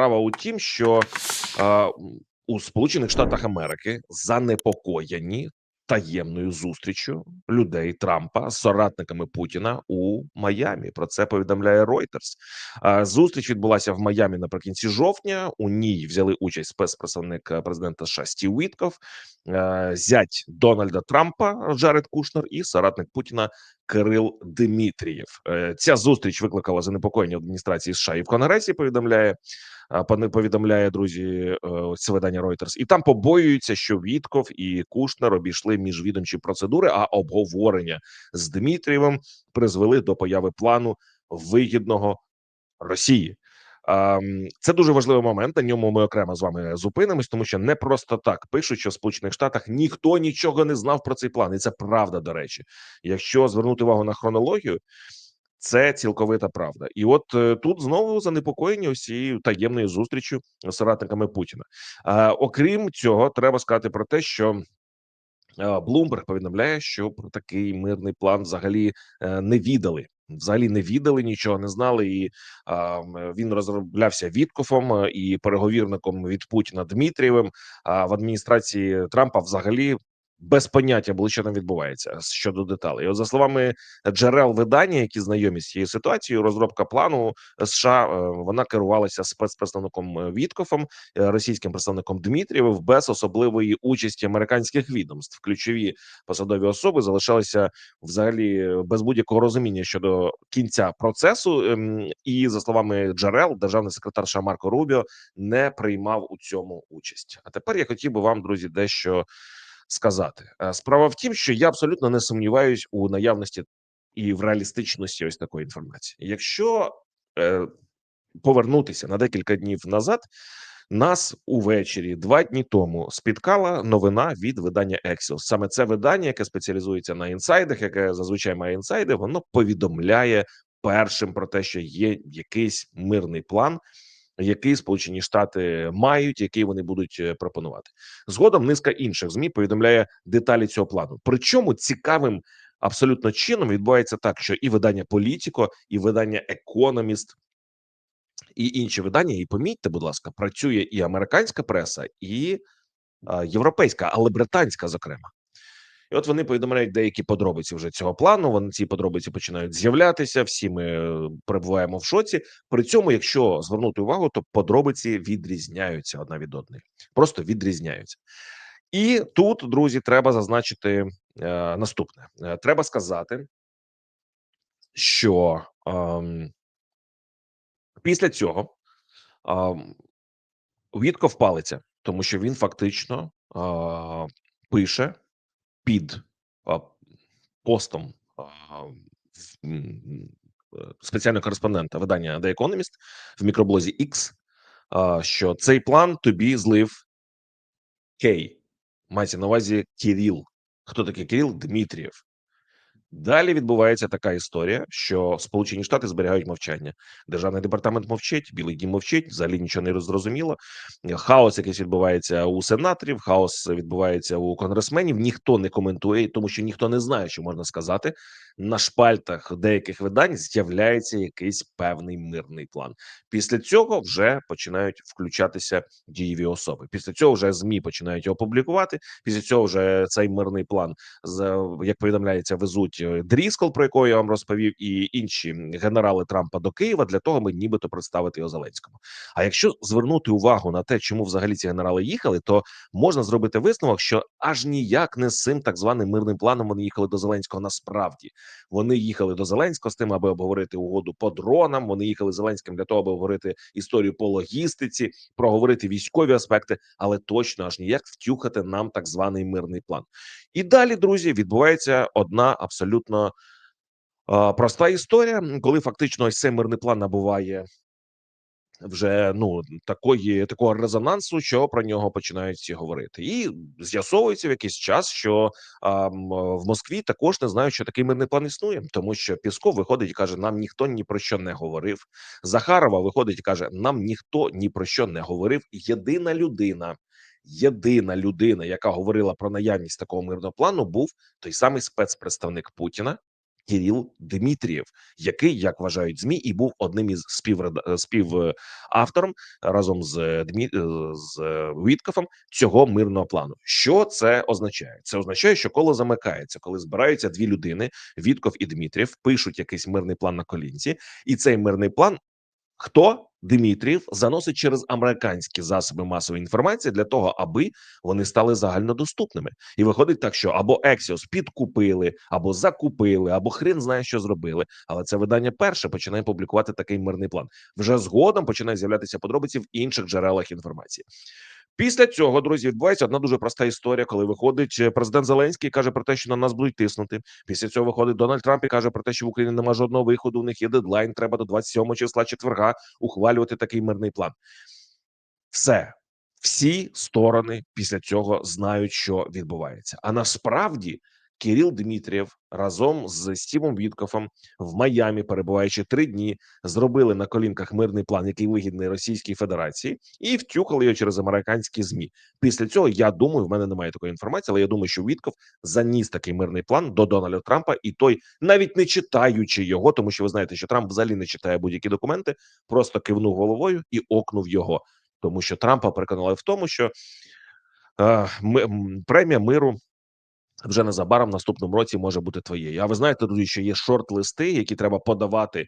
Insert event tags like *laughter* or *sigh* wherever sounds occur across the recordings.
Справа у тім, що е, у Сполучених Штатах Америки занепокоєні таємною зустрічю людей Трампа з соратниками Путіна у Майамі. Про це повідомляє Reuters. Е, Зустріч відбулася в Майамі наприкінці жовтня. У ній взяли участь спецпредставник е, президента США Стів Вітков, е, зять Дональда Трампа Джаред Кушнер і соратник Путіна Кирил Дмитрієв. Е, Ця зустріч викликала занепокоєння адміністрації США і в Конгресі. Повідомляє повідомляє друзі. е, Це видання Reuters. і там побоюються, що Вітков і Кушнер обійшли міжвідомчі процедури, а обговорення з Дмитрієвим призвели до появи плану вигідного Росії. Це дуже важливий момент. На ньому ми окремо з вами зупинимось, тому що не просто так пишуть, що в Сполучених Штатах ніхто нічого не знав про цей план, і це правда. До речі, якщо звернути увагу на хронологію, це цілковита правда. І от е, тут знову занепокоєні усі таємною зустрічю з соратниками Путіна. А, окрім цього, треба сказати про те, що. Блумберг повідомляє, що про такий мирний план взагалі е, не відали. Взагалі не відали, нічого не знали, і а, він розроблявся Віткофом е, і переговірником від Путіна Дмитрієвим. А в адміністрації Трампа взагалі без поняття були, що там відбувається щодо деталей. От за словами джерел видання, які знайомі з цією ситуацією, розробка плану США е, вона керувалася спецпредставником е, Віткофом, е, російським представником Дмитрієвим без особливої участі американських відомств. Ключові посадові особи залишалися взагалі е, без будь-якого розуміння щодо кінця процесу. Ем, І за словами джерел, державний секретар США Марко Рубіо не приймав у цьому участь. А тепер я хотів би вам, друзі, дещо сказати. Е, Справа в тім, що я абсолютно не сумніваюсь у наявності і в реалістичності ось такої інформації. Якщо е, повернутися на декілька днів назад. Нас увечері два дні тому спіткала новина від видання Axios. Саме це видання, яке спеціалізується на інсайдах, яке зазвичай має інсайди, воно повідомляє першим про те, що є якийсь мирний план, який Сполучені Штати мають, який вони будуть е, пропонувати. Згодом низка інших змі повідомляє деталі цього плану. Причому цікавим абсолютно чином відбувається так, що і видання Політіко, і видання Економіст і інші видання. І помітьте, будь ласка, працює і американська преса, і а, європейська, але британська, зокрема. І от вони повідомляють деякі подробиці вже цього плану. Вони ці подробиці починають з'являтися. Всі ми е, перебуваємо в шоці. При цьому, якщо звернути увагу, то подробиці відрізняються одна від одної, просто відрізняються. І тут, друзі, треба зазначити е, наступне: Е, треба сказати, що ем, після цього ем, Вітков палиться, тому що він фактично а, пише під постом е, спеціального кореспондента видання The Economist в мікроблозі X, що цей план тобі злив Кей. Мається на увазі Кіріл. Хто такий Кіріл? Дмитрієв. Далі відбувається така історія, що Сполучені Штати зберігають мовчання. Державний департамент мовчить, Білий Дім мовчить, взагалі нічого не зрозуміло. Хаос якийсь відбувається у сенаторів, хаос відбувається у конгресменів. Ніхто не коментує, тому що ніхто не знає, що можна сказати. На шпальтах деяких видань з'являється якийсь певний мирний план. Після цього вже починають включатися дієві особи. Після цього вже змі починають його публікувати. Після цього вже цей мирний план як повідомляється, везуть Дріскол, про якого я вам розповів, і інші генерали Трампа до Києва для того, аби нібито представити його Зеленському. А якщо звернути увагу на те, чому взагалі ці генерали їхали, то можна зробити висновок, що аж ніяк не з цим так званим мирним планом вони їхали до Зеленського. Насправді вони їхали до Зеленського з тим, аби обговорити угоду по дронам. Вони їхали Зеленським для того, аби обговорити історію по логістиці, проговорити військові аспекти, але точно аж ніяк втюхати нам так званий мирний план. І далі, друзі, відбувається одна абсолютно а, проста історія, коли фактично ось цей мирний план набуває вже ну такої такого резонансу, що про нього починають всі говорити, і з'ясовується в якийсь час, що а, в Москві також не знають, що такий мирний план існує, тому що Пісков виходить і каже: нам ніхто ні про що не говорив. Захарова виходить і каже: нам ніхто ні про що не говорив. Єдина людина. Єдина людина, яка говорила про наявність такого мирного плану, був той самий спецпредставник Путіна Кіріл Дмитрієв, який, як вважають змі, і був одним із співреда- е, співавтором разом з Дмі... е, з е, Віткофом цього мирного плану. Що це означає? Це означає, що коло замикається, коли збираються дві людини: Вітков і Дмитрієв, пишуть якийсь мирний план на колінці, і цей мирний план Хто Дмитрієв заносить через американські засоби масової інформації для того, аби вони стали загальнодоступними, і виходить так, що або Ексіос підкупили, або закупили, або хрен знає, що зробили. Але це видання перше починає публікувати такий мирний план. Вже згодом починає з'являтися подробиці в інших джерелах інформації. Після цього, друзі, відбувається одна дуже проста історія, коли виходить е, президент Зеленський каже про те, що на нас будуть тиснути. Після цього виходить Дональд Трамп і каже про те, що в Україні немає жодного виходу. У них є дедлайн. Треба до 27 числа четверга ухвалювати такий мирний план. Все. Всі сторони після цього знають, що відбувається. А насправді Кирил Дмитрієв разом з Стівом Віткофом в Майамі, перебуваючи три дні, зробили на колінках мирний план, який вигідний Російській Федерації, і втюхали його через американські змі. Після цього я думаю, в мене немає такої інформації, але я думаю, що Вітков заніс такий мирний план до Дональда Трампа, і той, навіть не читаючи його, тому що ви знаєте, що Трамп взагалі не читає будь-які документи, просто кивнув головою і окнув його, тому що Трампа переконали в тому, що е, ми, премія миру вже незабаром в наступному році може бути твоєю. А ви знаєте, друзі, що є шорт-листи, які треба подавати е,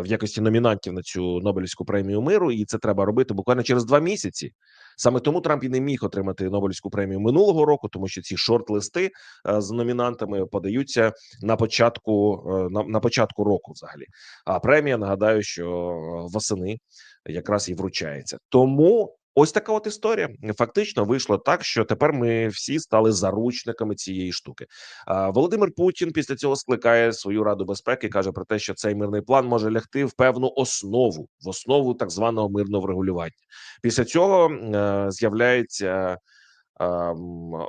в якості номінантів на цю Нобелівську премію миру, і це треба робити буквально через два місяці. Саме тому Трамп і не міг отримати Нобелівську премію минулого року, тому що ці шорт-листи е, з номінантами подаються на початку е, на, на початку року. Взагалі, а премія нагадаю, що е, восени якраз і вручається. Тому ось така от історія. Фактично вийшло так, що тепер ми всі стали заручниками цієї штуки. Володимир Путін після цього скликає свою раду безпеки. каже про те, що цей мирний план може лягти в певну основу в основу так званого мирного врегулювання. Після цього е, з'являється. А,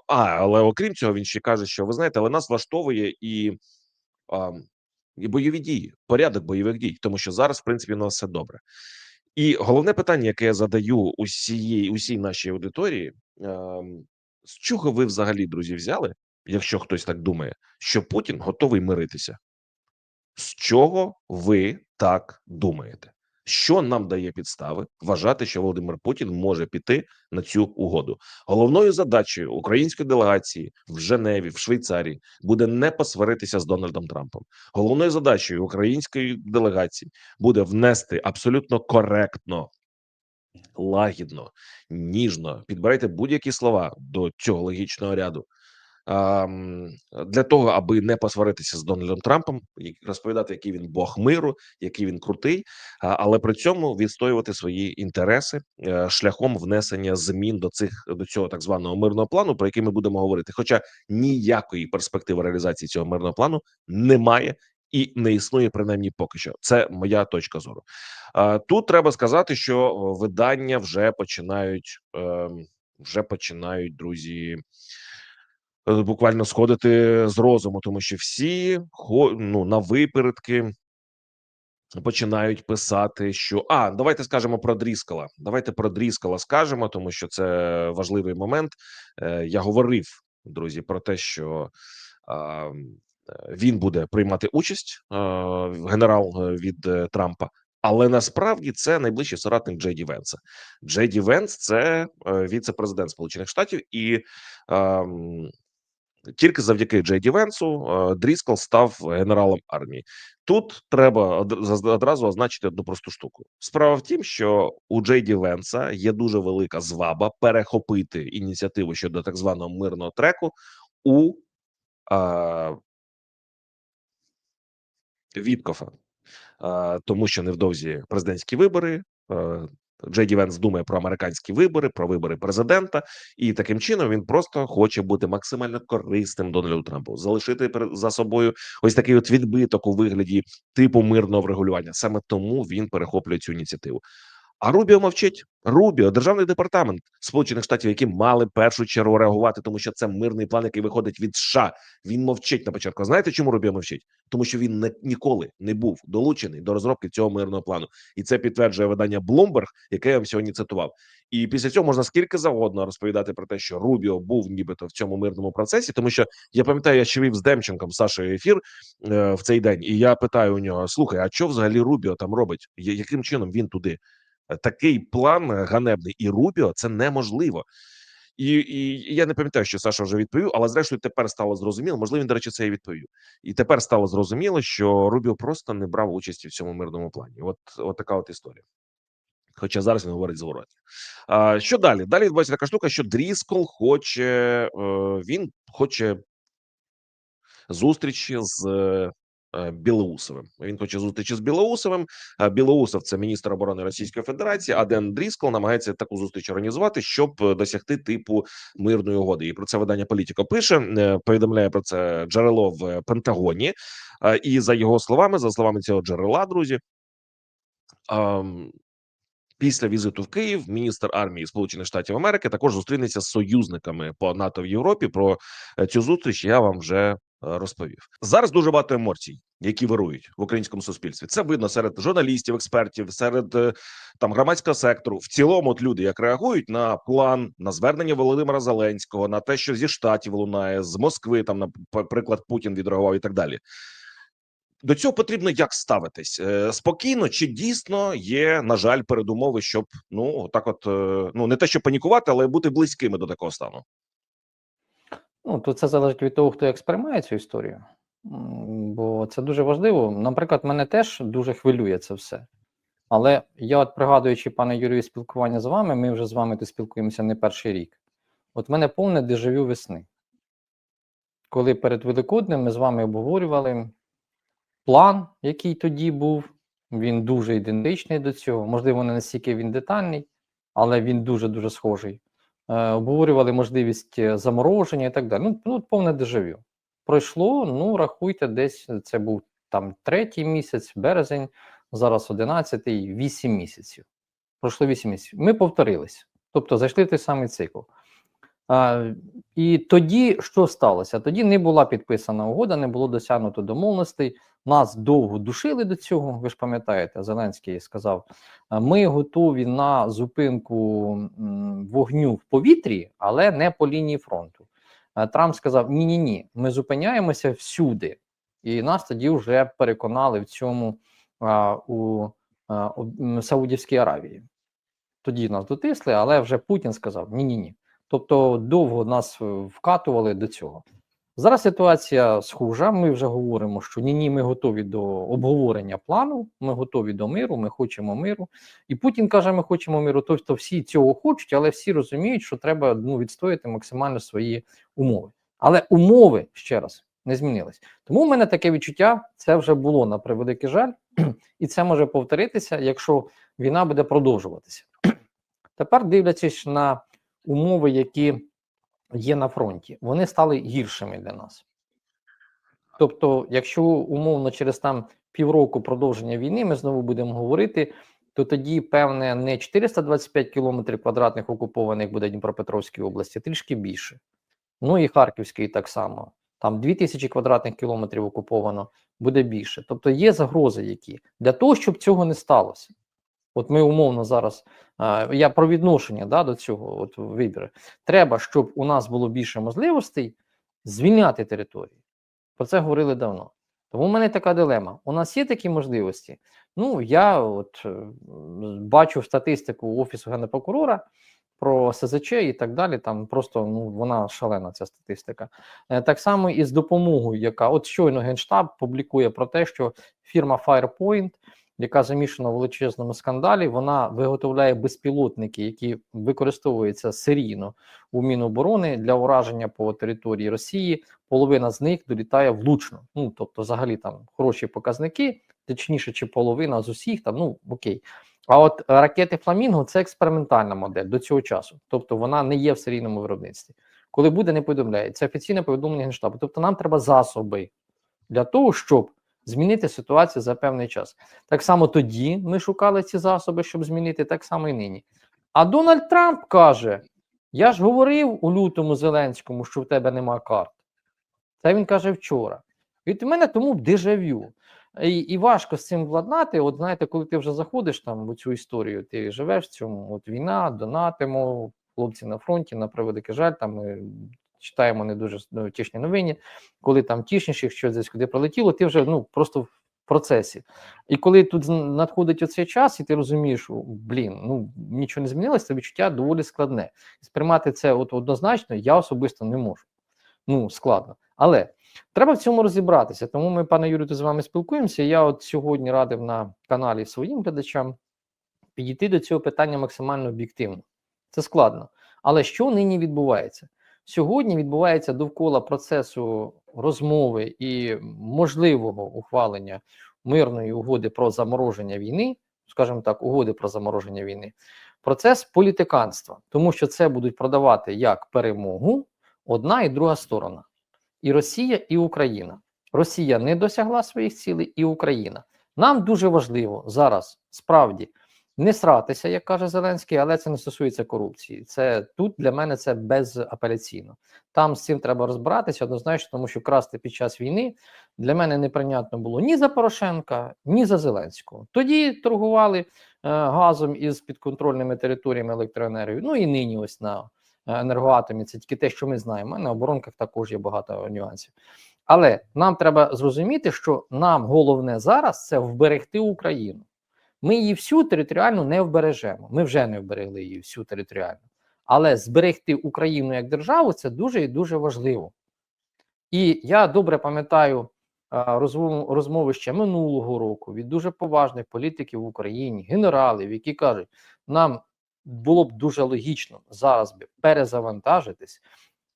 але окрім цього, він ще каже, що ви знаєте, але нас влаштовує і, і бойові дії, порядок бойових дій, тому що зараз, в принципі, у нас все добре. І головне питання, яке я задаю усієї усій нашій аудиторії: ем, з чого ви взагалі, друзі, взяли, якщо хтось так думає, що Путін готовий миритися? З чого ви так думаєте? Що нам дає підстави вважати, що Володимир Путін може піти на цю угоду? Головною задачею української делегації в Женеві, в Швейцарії буде не посваритися з Дональдом Трампом. Головною задачею української делегації буде внести абсолютно коректно, лагідно, ніжно підбирайте будь-які слова до цього логічного ряду. Для того аби не посваритися з Дональдом Трампом, розповідати, який він бог миру, який він крутий, але при цьому відстоювати свої інтереси е, шляхом внесення змін до цих до цього так званого мирного плану, про який ми будемо говорити. Хоча ніякої перспективи реалізації цього мирного плану немає. І не існує принаймні поки що. Це моя точка зору. Тут треба сказати, що видання вже починають ем, вже починають друзі буквально сходити з розуму, тому що всі ну, на випередки починають писати, що а давайте скажемо про Дріскала. Давайте про Дріскала скажемо, тому що це важливий момент. Е, Я говорив, друзі, про те, що е, він буде приймати участь, е, генерал е, від е, Трампа. Але насправді це найближчий соратник Джей Ді Венса. Джей Ді Венс – це е, віце-президент Сполучених Штатів, і тільки завдяки Джей Ді Венсу е, Дріскал став генералом армії. Тут треба одразу означити одну просту штуку. Справа в тім, що у Джей Ді Венса є дуже велика зваба перехопити ініціативу щодо так званого мирного треку у е, Віткофа, Е, тому що невдовзі президентські вибори. е, Джей Ді Венс думає про американські вибори, про вибори президента, і таким чином він просто хоче бути максимально корисним Дональду Трампу, залишити за собою ось такий от відбиток у вигляді типу мирного врегулювання. Саме тому він перехоплює цю ініціативу. А Рубіо мовчить. Рубіо, державний департамент Сполучених Штатів, які мали першу чергу реагувати, тому що це мирний план, який виходить від США. Він мовчить на початку. Знаєте, чому Рубіо мовчить? Тому що він не ніколи не був долучений до розробки цього мирного плану, і це підтверджує видання Bloomberg, яке я вам сьогодні цитував. І після цього можна скільки завгодно розповідати про те, що Рубіо був нібито в цьому мирному процесі, тому що я пам'ятаю, я ще вів з Демченком Сашою ефір е, в цей день, і я питаю у нього: слухай, а що взагалі Рубіо там робить? Яким чином він туди? Е, Такий план е, ганебний і Рубіо це неможливо. І, і я не пам'ятаю, що Саша вже відповів, але зрештою тепер стало зрозуміло. Можливо, він, до речі, це і відповів. І тепер стало зрозуміло, що Рубіо просто не брав участі в цьому мирному плані. От, от така от історія. Хоча зараз він говорить зворотні. А, що далі? Далі відбувається така штука, що Дріскол хоче, е, він хоче зустрічі з Білоусовим. Він хоче зустрічі з Білоусовим. А Білоусов це міністр оборони Російської Федерації. А Ден Дріскол намагається таку зустріч організувати, щоб е, досягти типу мирної угоди. І про це видання Політіко пише. е, Повідомляє про це джерело в е, Пентагоні. І за його словами, за словами цього джерела, друзі. Після візиту в Київ міністр армії Сполучених Штатів Америки також зустрінеться з союзниками по НАТО в Європі. Про е, цю зустріч я вам вже е, розповів. Зараз дуже багато емоцій, які вирують в українському суспільстві. Це видно серед журналістів, експертів, серед е, там громадського сектору. В цілому, от люди як реагують на план, на звернення Володимира Зеленського, на те, що зі штатів лунає з Москви, там наприклад, Путін відреагував і так далі. До цього потрібно як ставитись Е, спокійно, чи дійсно є, на жаль, передумови, щоб ну так, от е, ну не те, щоб панікувати, але бути близькими до такого стану. Ну, то це залежить від того, хто як сприймає цю історію. Бо це дуже важливо. Наприклад, мене теж дуже хвилює це все. Але я, от пригадуючи, пане Юрію, спілкування з вами, ми вже з вами тут спілкуємося не перший рік. От в мене повне дежавю весни. Коли перед Великоднем ми з вами обговорювали план, який тоді був, він дуже ідентичний до цього. Можливо, не настільки він детальний, але він дуже-дуже схожий. Е, обговорювали можливість е, замороження і так далі. Ну, ну повне дежавю. Пройшло, ну рахуйте, десь це був там третій місяць, березень, зараз одинадцятий, вісім місяців. Пройшло вісім місяців. Ми повторились, тобто зайшли в той самий цикл. А, і тоді що сталося? Тоді не була підписана угода, не було досягнуто домовленостей. Нас довго душили до цього. Ви ж пам'ятаєте, Зеленський сказав: ми готові на зупинку вогню в повітрі, але не по лінії фронту. А Трамп сказав: Ні, ні, ні, ми зупиняємося всюди. І нас тоді вже переконали в цьому а, у, а, у Саудівській Аравії. Тоді нас дотисли, але вже Путін сказав: ні, ні, ні. Тобто довго нас е, вкатували до цього. Зараз ситуація схожа. Ми вже говоримо, що ні, ні, ми готові до обговорення плану, ми готові до миру, ми хочемо миру. І Путін каже, ми хочемо миру. Тобто всі цього хочуть, але всі розуміють, що треба ну, відстояти максимально свої умови. Але умови ще раз не змінились. Тому в мене таке відчуття, це вже було на превеликий жаль, *clears throat* і це може повторитися, якщо війна буде продовжуватися. *clears throat* Тепер дивлячись на умови, які є на фронті, вони стали гіршими для нас. Тобто, якщо умовно через там півроку продовження війни ми знову будемо говорити, то тоді, певне, не 425 кілометрів квадратних окупованих буде Дніпропетровській області, трішки більше. Ну і Харківський так само. Там 2000 квадратних кілометрів окуповано, буде більше. Тобто є загрози, які для того, щоб цього не сталося. От ми умовно зараз я про відношення да, до цього от вибір. Треба, щоб у нас було більше можливостей звільняти території. Про це говорили давно. Тому в мене така дилема. У нас є такі можливості. Ну, я от е, бачу статистику Офісу Генпрокурора про СЗЧ і так далі. Там просто ну, вона шалена, ця статистика. Е, Так само і з допомогою, яка от щойно Генштаб публікує про те, що фірма Firepoint яка замішана в величезному скандалі, вона виготовляє безпілотники, які використовуються серійно у Міноборони для ураження по території Росії. Половина з них долітає влучно. Ну тобто, взагалі там хороші показники, точніше, чи половина з усіх там, ну окей. А от ракети Фламінго це експериментальна модель до цього часу, тобто вона не є в серійному виробництві. Коли буде, не повідомляє. Це офіційне повідомлення Генштабу. Тобто, нам треба засоби для того, щоб змінити ситуацію за певний час. Так само тоді ми шукали ці засоби, щоб змінити, так само і нині. А Дональд Трамп каже: я ж говорив у лютому Зеленському, що в тебе нема карт. Це він каже вчора. Від мене тому дежавю. І, і важко з цим владнати. От знаєте, коли ти вже заходиш там в цю історію, ти живеш в цьому. От війна, донатимо, хлопці на фронті, на превеликий жаль, там читаємо не дуже ну, тішні новини. Коли там тішніше, що десь куди прилетіло, ти вже ну просто в процесі. І коли тут надходить оцей час, і ти розумієш, блін, ну нічого не змінилося, це відчуття доволі складне. Сприймати це от однозначно я особисто не можу. Ну, складно. Але треба в цьому розібратися. Тому ми, пане Юрію, з вами спілкуємося. Я от сьогодні радив на каналі своїм глядачам підійти до цього питання максимально об'єктивно. Це складно. Але що нині відбувається? Сьогодні відбувається довкола процесу розмови і можливого ухвалення мирної угоди про замороження війни, скажімо так, угоди про замороження війни, процес політиканства, тому що це будуть продавати як перемогу одна і друга сторона. І Росія, і Україна. Росія не досягла своїх цілей, і Україна. Нам дуже важливо зараз справді не сратися, як каже Зеленський, але це не стосується корупції. Це тут для мене це безапеляційно. Там з цим треба розбиратися однозначно, тому що красти під час війни для мене неприйнятно було ні за Порошенка, ні за Зеленського. Тоді торгували е, газом із підконтрольними територіями електроенергії. Ну і нині ось на е, енергоатомі. Це тільки те, що ми знаємо. На оборонках також є багато нюансів. Але нам треба зрозуміти, що нам головне зараз це вберегти Україну. Ми її всю територіально не вбережемо. Ми вже не вберегли її всю територіально. Але зберегти Україну як державу це дуже і дуже важливо. І я добре пам'ятаю розмови ще минулого року від дуже поважних політиків в Україні, генералів, які кажуть, нам було б дуже логічно зараз би перезавантажитись,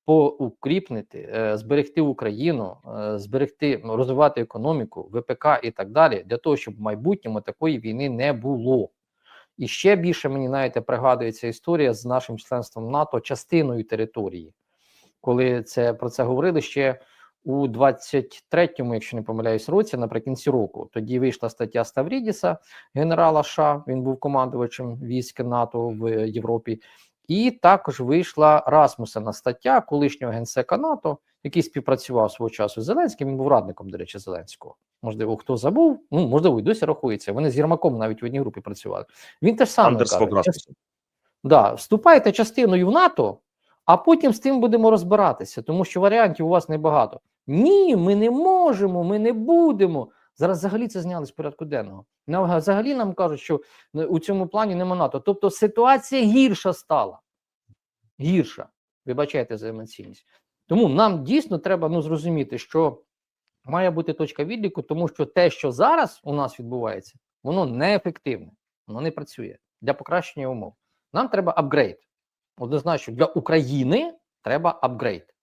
поукріпнити, е, зберегти Україну, е, зберегти, ну, розвивати економіку, ВПК і так далі, для того, щоб в майбутньому такої війни не було. І ще більше мені знаєте, пригадується історія з нашим членством НАТО частиною території, коли це про це говорили ще у 23-му, якщо не помиляюсь, році, наприкінці року. Тоді вийшла стаття Ставрідіса, генерала США. Він був командувачем військ НАТО в Європі. І також вийшла Расмусена стаття колишнього генсека НАТО, який співпрацював свого часу з Зеленським. Він був радником, до речі, Зеленського. Можливо, хто забув, ну можливо, і досі рахується. Вони з Єрмаком навіть в одній групі працювали. Він теж Андерс каже, да, вступайте частиною в НАТО, а потім з тим будемо розбиратися, тому що варіантів у вас небагато. Ні, ми не можемо, ми не будемо. Зараз взагалі це зняли з порядку денного. Взагалі нам кажуть, що е, у цьому плані нема НАТО. Тобто ситуація гірша стала. Гірша. Вибачайте за емоційність. Тому нам дійсно треба ну, зрозуміти, що має бути точка відліку, тому що те, що зараз у нас відбувається, воно неефективне, воно не працює для покращення умов. Нам треба апгрейд. Однозначно, для України треба апгрейд.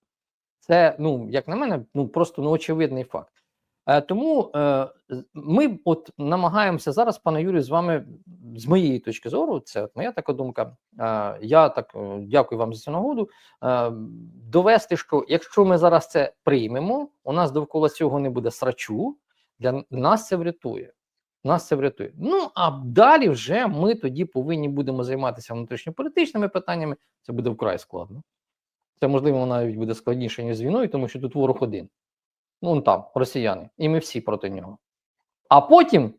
Це, ну, як на мене, ну просто ну, очевидний факт. Е, тому е, ми от намагаємося зараз, пане Юрію, з вами, з моєї точки зору, це от моя така думка. Е, я так дякую вам за цю нагоду. Довести, що якщо ми зараз це приймемо, у нас довкола цього не буде срачу, для нас це врятує. Нас це врятує. Ну а далі вже ми тоді повинні будемо займатися внутрішньополітичними питаннями. Це буде вкрай складно. Це можливо навіть буде складніше ніж з війною, тому що тут ворог один. Ну он там, росіяни, і ми всі проти нього. А потім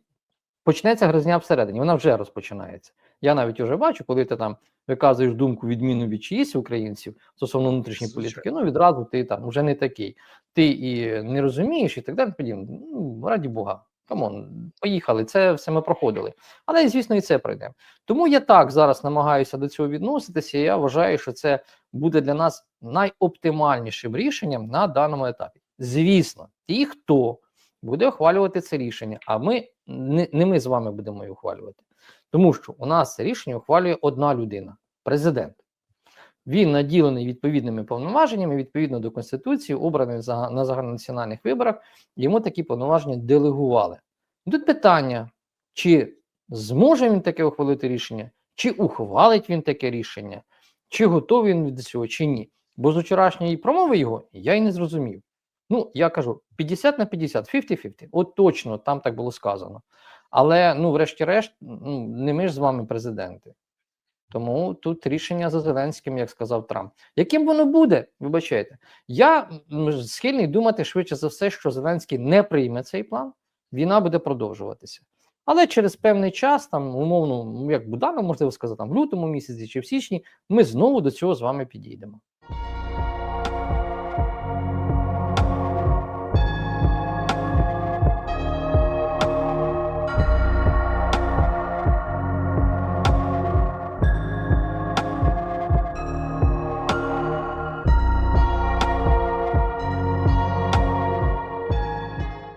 почнеться гризня всередині. Вона вже розпочинається. Я навіть вже бачу, коли ти там виказуєш думку відміну від чиїсь українців стосовно внутрішньої політики, ну відразу ти там вже не такий. Ти і не розумієш, і так далі. Подібне. Ну, раді Бога. Камон, поїхали, це все ми проходили. Але, звісно, і це пройдемо. Тому я так зараз намагаюся до цього відноситися. і Я вважаю, що це буде для нас найоптимальнішим рішенням на даному етапі. Звісно, ті, хто буде ухвалювати це рішення, а ми не, не ми з вами будемо його ухвалювати. Тому що у нас це рішення ухвалює одна людина президент. Він наділений відповідними повноваженнями відповідно до Конституції, обраний на загальнонаціональних виборах, йому такі повноваження делегували. Тут питання, чи зможе він таке ухвалити рішення, чи ухвалить він таке рішення, чи готовий він до цього, чи ні. Бо з вчорашньої промови його я й не зрозумів. Ну, я кажу, 50 на 50, 50-50. От точно там так було сказано. Але ну, врешті-решт, ну, не ми ж з вами президенти. Тому тут рішення за Зеленським, як сказав Трамп. Яким воно буде, вибачайте, я схильний думати швидше за все, що Зеленський не прийме цей план, війна буде продовжуватися. Але через певний час, там умовно, ну, як Буданов можливо сказати, там в лютому місяці чи в січні, ми знову до цього з вами підійдемо.